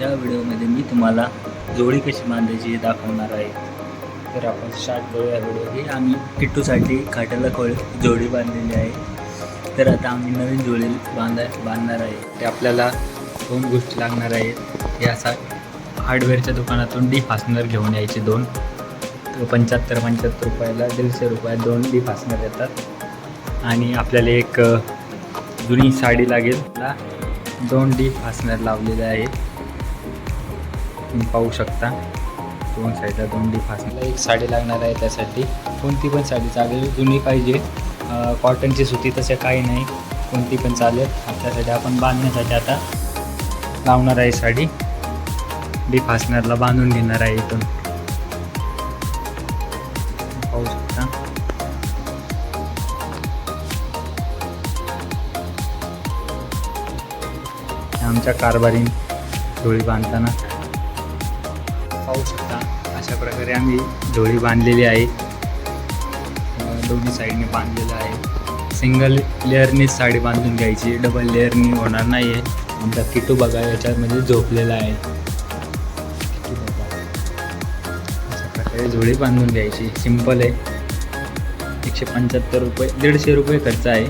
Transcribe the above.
या व्हिडिओमध्ये मी तुम्हाला जोडी कशी बांधायची हे दाखवणार आहे. तर आपण स्टार्ट करूया व्हिडिओ. ही आम्ही किट्टूसाठी खाट्याला खोळ जोडी बांधलेली आहे. तर आता आम्ही नवीन जोडी बांधाय बांधणार आहे. ते आपल्याला दोन गोष्टी लागणार आहेत. या सा हार्डवेअरच्या दुकानातून डी फासनर घेऊन यायचे दोन. पंच्याहत्तर पंच्याहत्तर रुपयाला दीडशे रुपयात दोन डी फासनर येतात. आणि आपल्याला एक जुनी साडी लागेल. दोन डी फासनर लावलेले आहेत. तुम्ही पाहू शकता. दोन साईडला दोन डी फासनर एक साडी लागणार आहे त्यासाठी. कोणती पण साडी चालेल. जुनी पाहिजे. कॉटनची सुती तसे काही नाही. कोणती पण चालेल. त्यासाठी आपण बांधण्यासाठी आता लावणार आहे साडी. डी फासनरला बांधून घेणार आहे इथून. पाहू शकता. आमच्या कारभारी डोळी बांधताना पाहू शकता. अशा प्रकारे आम्ही झोळी बांधलेली आहे. दोन्ही साईडने बांधलेलं आहे. सिंगल लेअरनीच साडी बांधून घ्यायची. डबल लेअरनी होणार नाही आहे आमचा किटू बघा याच्यामध्ये झोपलेला आहे. अशा प्रकारे झोळी बांधून घ्यायची. सिंपल आहे. एकशे पंच्याहत्तर रुपये दीडशे रुपये खर्च आहे.